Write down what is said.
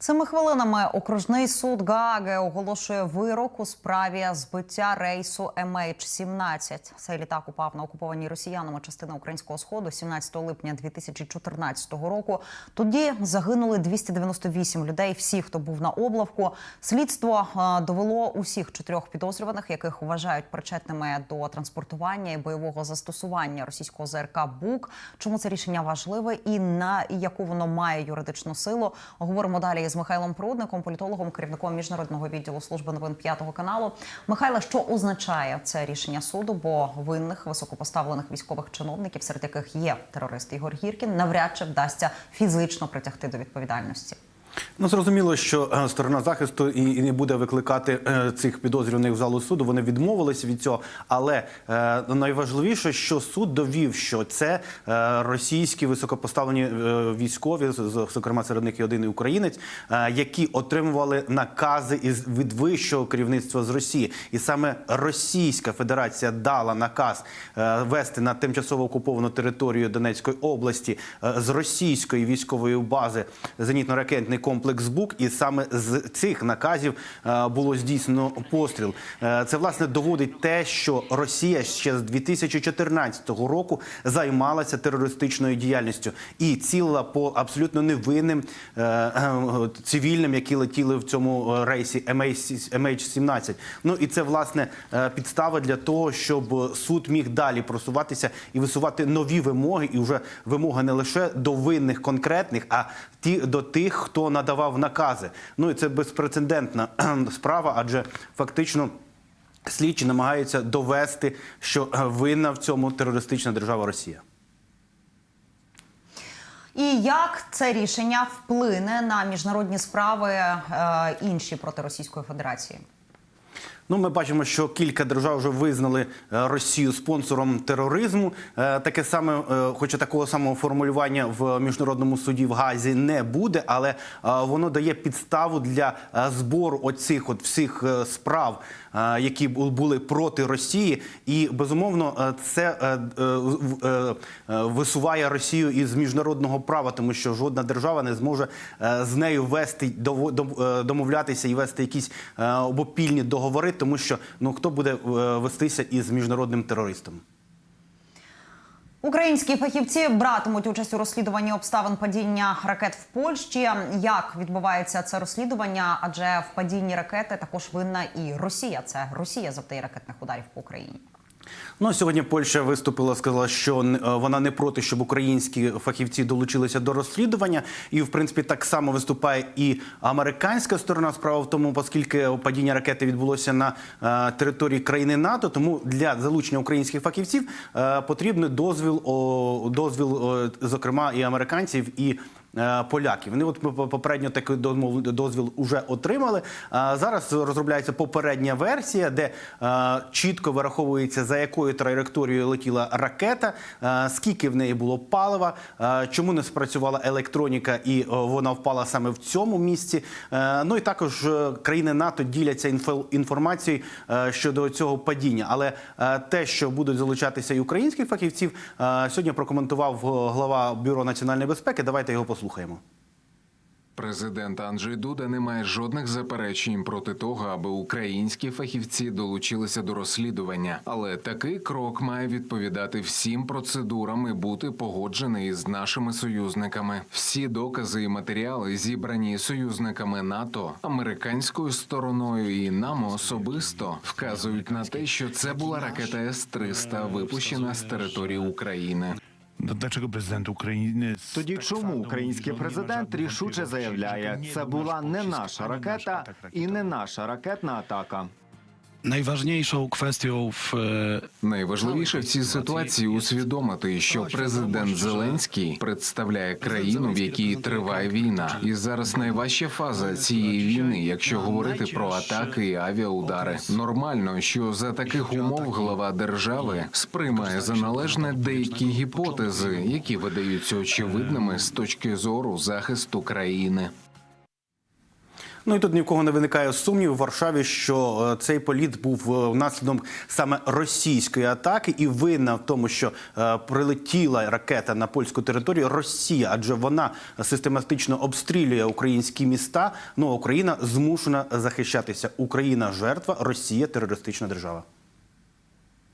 Цими хвилинами окружний суд Гааги оголошує вирок у справі збиття рейсу MH17. Цей літак упав на окупованій росіянами частини українського сходу 17 липня 2014 року. Тоді загинули 298 людей. Всі, хто був на облавку. Слідство е, довело усіх чотирьох підозрюваних, яких вважають причетними до транспортування і бойового застосування російського ЗРК БУК. Чому це рішення важливе і на яку воно має юридичну силу? Говоримо далі з Михайлом Прудником, політологом, керівником міжнародного відділу служби новин п'ятого каналу. Михайло, що означає це рішення суду? Бо винних високопоставлених військових чиновників, серед яких є терорист Ігор Гіркін, навряд чи вдасться фізично притягти до відповідальності. Ну зрозуміло, що е, сторона захисту і, не буде викликати е, цих підозрюваних в залу суду. Вони відмовилися від цього. Але е, найважливіше, що суд довів, що це російські високопоставлені військові, зокрема серед них і один українець, які отримували накази із від вищого керівництва з Росії, і саме Російська Федерація дала наказ вести на тимчасово окуповану територію Донецької області з російської військової бази зенітно-ракетний комплекс БУК, і саме з цих наказів е, було здійснено постріл. Е, Це власне доводить те, що Росія ще з 2014 року займалася терористичною діяльністю і цілила по абсолютно невинним е, цивільним, які летіли в цьому рейсі MH17. Ну і це власне підстава для того, щоб суд міг далі просуватися і висувати нові вимоги, і вже вимоги не лише до винних конкретних, а ті до тих, хто надавав накази. Ну і це безпрецедентна справа, адже фактично. Слідчі намагаються довести, що е, винна в цьому терористична держава Росія. І як це рішення вплине на міжнародні справи е, інші проти Російської Федерації? Ну, ми бачимо, що кілька держав вже визнали е, Росію спонсором тероризму. Е, Таке саме, е, хоча такого самого формулювання в міжнародному суді в Газі не буде, але воно дає підставу для збору оцих от всіх справ, які були проти Росії, і безумовно це висуває Росію із міжнародного права, тому що жодна держава не зможе з нею вести домовлятися і вести якісь обопільні договори, тому що ну хто буде е, вестися із міжнародним терористом. Українські фахівці братимуть участь у розслідуванні обставин падіння ракет в Польщі. Як відбувається це розслідування? Адже в падінні ракети також винна і Росія. Це Росія завдає ракетних ударів по Україні. Ну сьогодні Польща виступила, сказала, що е, вона не проти, щоб українські фахівці долучилися до розслідування, і в принципі так само виступає і американська сторона. Справа в тому, оскільки падіння ракети відбулося на е, території країни НАТО, тому для залучення українських фахівців е, потрібен дозвіл, дозвіл, е, зокрема, і американців і. Е, Поляків вони от попередньо такий дозвіл уже отримали. Зараз розробляється попередня версія, де е, чітко вираховується за якою траєкторією летіла ракета, е, скільки в неї було палива, е, чому не спрацювала електроніка, і е, вона впала саме в цьому місці. Е, ну і також е, країни НАТО діляться інфо- інформацією е, щодо цього падіння. Але е, те, що будуть залучатися і українські фахівців, е, сьогодні прокоментував е, глава бюро національної безпеки. Давайте його послухаємо. Президент Анджей Дуда не має жодних заперечень проти того, аби українські фахівці долучилися до розслідування. Але такий крок має відповідати всім процедурам і бути погоджений з нашими союзниками. Всі докази і матеріали зібрані союзниками НАТО, американською стороною і нами особисто вказують на те, що це була ракета С-300, випущена з території України. Prezydent Ukrainy z Тоді чому український президент рішуче заявляє, це була не наша ракета і не наша ракетна атака. Найважнішою kwestią w e, Найважливіше в цій ситуації усвідомити, що президент Зеленський представляє країну, в якій триває війна, і зараз найважча фаза цієї війни, якщо говорити про атаки і авіаудари. Нормально, що за таких умов глава держави сприймає за належне деякі гіпотези, які видаються очевидними з точки зору захисту країни. Ну і тут ні в кого не виникає сумнів у Варшаві, що е, цей політ був наслідом саме російської атаки, і винна в тому, що е, прилетіла ракета на польську територію Росія, адже вона систематично обстрілює українські міста. Ну а Україна змушена захищатися. Україна жертва, Росія терористична держава.